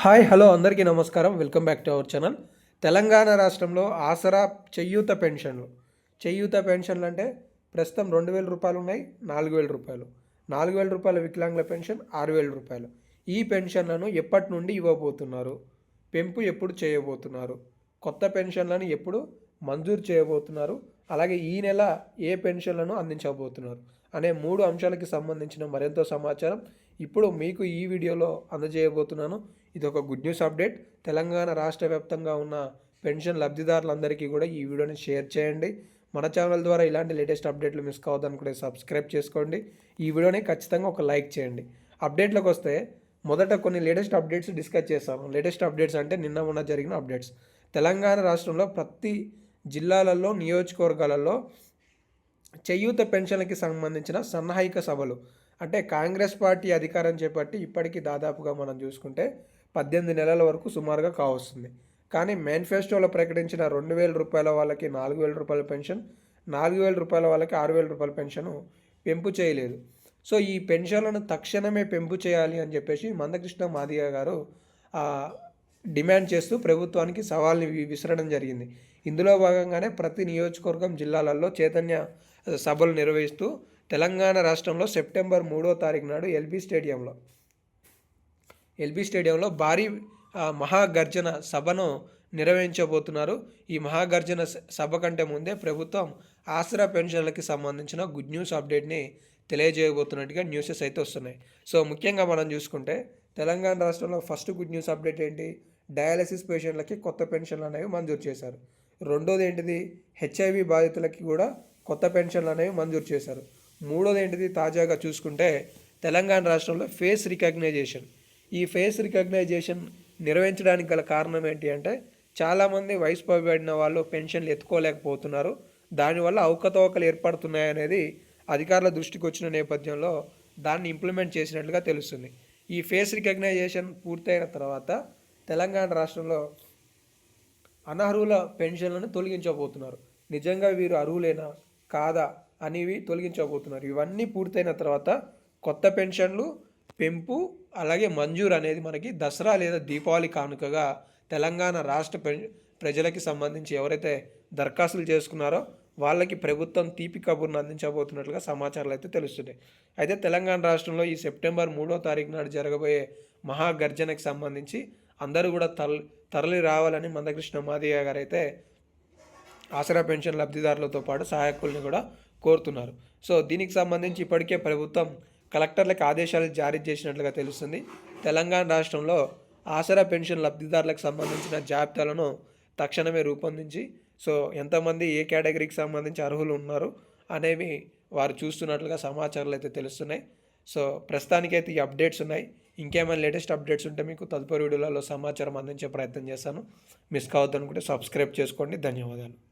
Hi hello అందరికీ నమస్కారం. Welcome back to our channel. Telangana రాష్ట్రంలో ఆసరా చెయ్యూత పెన్షన్లు. చెయ్యూత పెన్షన్లు అంటే ప్రస్తుతం రెండు వేల రూపాయలు ఉన్నాయి నాలుగు వేల రూపాయలు. నాలుగు వేల రూపాయల వికలాంగుల పెన్షన్ ఆరు వేల రూపాయలు. ఈ పెన్షన్లను ఎప్పటి నుండి ఇవ్వబోతున్నారు? పెంపు ఎప్పుడు చేయబోతున్నారు? కొత్త పెన్షన్లను ఎప్పుడు మంజూరు చేయబోతున్నారు? అలాగే ఈ నెల ఏ పెన్షన్లను అందించబోతున్నారు? అనే మూడు అంశాలకి సంబంధించిన మరెంతో సమాచారం ఇప్పుడు మీకు ఈ వీడియోలో అందజేయబోతున్నాను. ఇది ఒక గుడ్ న్యూస్ అప్డేట్. తెలంగాణ రాష్ట్ర వ్యాప్తంగా ఉన్న పెన్షన్ లబ్ధిదారులందరికీ కూడా ఈ వీడియోని షేర్ చేయండి. మన ఛానల్ ద్వారా ఇలాంటి లేటెస్ట్ అప్డేట్లు మిస్ కావద్దనుకుంటే సబ్స్క్రైబ్ చేసుకోండి. ఈ వీడియోని ఖచ్చితంగా ఒక లైక్ చేయండి. అప్డేట్లకు వస్తే మొదట కొన్ని లేటెస్ట్ అప్డేట్స్ డిస్కస్ చేస్తాము. లేటెస్ట్ అప్డేట్స్ అంటే నిన్న ఉన్న జరిగిన అప్డేట్స్. తెలంగాణ రాష్ట్రంలో ప్రతి జిల్లాలలో నియోజకవర్గాలలో చేయూత పెన్షన్లకి సంబంధించిన సన్నాహిక సభలు అంటే కాంగ్రెస్ పార్టీ అధికారం చేపట్టి ఇప్పటికీ దాదాపుగా మనం చూసుకుంటే పద్దెనిమిది నెలల వరకు సుమారుగా కావస్తుంది. కానీ మేనిఫెస్టోలో ప్రకటించిన రెండు వేల రూపాయల వాళ్ళకి నాలుగు వేల రూపాయల పెన్షన్ నాలుగు వేల రూపాయల వాళ్ళకి ఆరు వేల రూపాయల పెన్షన్ పెంపు చేయలేదు. సో ఈ పెన్షన్లను తక్షణమే పెంపు చేయాలి అని చెప్పేసి మందకృష్ణ మాదిగ గారు డిమాండ్ చేస్తూ ప్రభుత్వానికి సవాల్ని విసరడం జరిగింది. ఇందులో భాగంగానే ప్రతి నియోజకవర్గం జిల్లాలలో చైతన్య సభలు నిర్వహిస్తూ తెలంగాణ రాష్ట్రంలో సెప్టెంబర్ మూడో తారీఖు నాడు ఎల్బీ స్టేడియంలో ఎల్బీ స్టేడియంలో భారీ మహాగర్జన సభను నిర్వహించబోతున్నారు. ఈ మహాగర్జన సభ కంటే ముందే ప్రభుత్వం ఆసరా పెన్షన్లకి సంబంధించిన గుడ్ న్యూస్ అప్డేట్ని తెలియజేయబోతున్నట్టుగా న్యూసెస్ అయితే వస్తున్నాయి. సో ముఖ్యంగా మనం చూసుకుంటే తెలంగాణ రాష్ట్రంలో ఫస్ట్ గుడ్ న్యూస్ అప్డేట్ ఏంటి? డయాలసిస్ పేషెంట్లకి కొత్త పెన్షన్లు అనేవి మంజూరు చేశారు. రెండోది ఏంటిది? హెచ్ఐవి బాధితులకి కూడా కొత్త పెన్షన్లు అనేవి మంజూరు చేశారు. మూడోది ఏంటిది? తాజాగా చూసుకుంటే తెలంగాణ రాష్ట్రంలో ఫేస్ రికగ్నైజేషన్. ఈ ఫేస్ రికగ్నైజేషన్ నిర్వహించడానికి గల కారణం ఏంటి అంటే చాలామంది వయసు పోబడిన వాళ్ళు పెన్షన్లు ఎత్తుకోలేకపోతున్నారు. దానివల్ల అవకతవకలు ఏర్పడుతున్నాయి అనేది అధికారుల దృష్టికి వచ్చిన నేపథ్యంలో దాన్ని ఇంప్లిమెంట్ చేసినట్లుగా తెలుస్తుంది. ఈ ఫేస్ రికగ్నైజేషన్ పూర్తయిన తర్వాత తెలంగాణ రాష్ట్రంలో అనర్హుల పెన్షన్లను తొలగించబోతున్నారు. నిజంగా వీరు అర్హులేనా? కాదా? అనేవి తొలగించబోతున్నారు. ఇవన్నీ పూర్తయిన తర్వాత కొత్త పెన్షన్లు పెంపు అలాగే మంజూరు అనేది మనకి దసరా లేదా దీపావళి కానుకగా తెలంగాణ రాష్ట్ర ప్రజలకి సంబంధించి ఎవరైతే దరఖాస్తులు చేసుకున్నారో వాళ్ళకి ప్రభుత్వం తీపి కబుర్ను అందించబోతున్నట్లుగా సమాచారాలు అయితే తెలుస్తున్నాయి. అయితే తెలంగాణ రాష్ట్రంలో ఈ సెప్టెంబర్ మూడో తారీఖు నాడు జరగబోయే మహాగర్జనకి సంబంధించి అందరూ కూడా తరలి తరలి రావాలని మందకృష్ణ మాదిగ గారు అయితే ఆసరా పెన్షన్ లబ్ధిదారులతో పాటు సహాయకుల్ని కూడా కోరుతున్నారు. సో దీనికి సంబంధించి ఇప్పటికే ప్రభుత్వం కలెక్టర్లకు ఆదేశాలు జారీ చేసినట్లుగా తెలుస్తుంది. తెలంగాణ రాష్ట్రంలో ఆసరా పెన్షన్ లబ్ధిదారులకు సంబంధించిన జాబితాలను తక్షణమే రూపొందించి సో ఎంతమంది ఏ కేటగిరీకి సంబంధించి అర్హులు ఉన్నారు అనేవి వారు చూస్తున్నట్లుగా సమాచారాలు అయితే తెలుస్తున్నాయి. సో ప్రస్తుతానికైతే ఈ అప్డేట్స్ ఉన్నాయి. ఇంకేమైనా లేటెస్ట్ అప్డేట్స్ ఉంటే మీకు తదుపరి వీడియోలలో సమాచారం అందించే ప్రయత్నం చేస్తాను. మిస్ కావద్దనుకుంటే సబ్స్క్రైబ్ చేసుకోండి. ధన్యవాదాలు.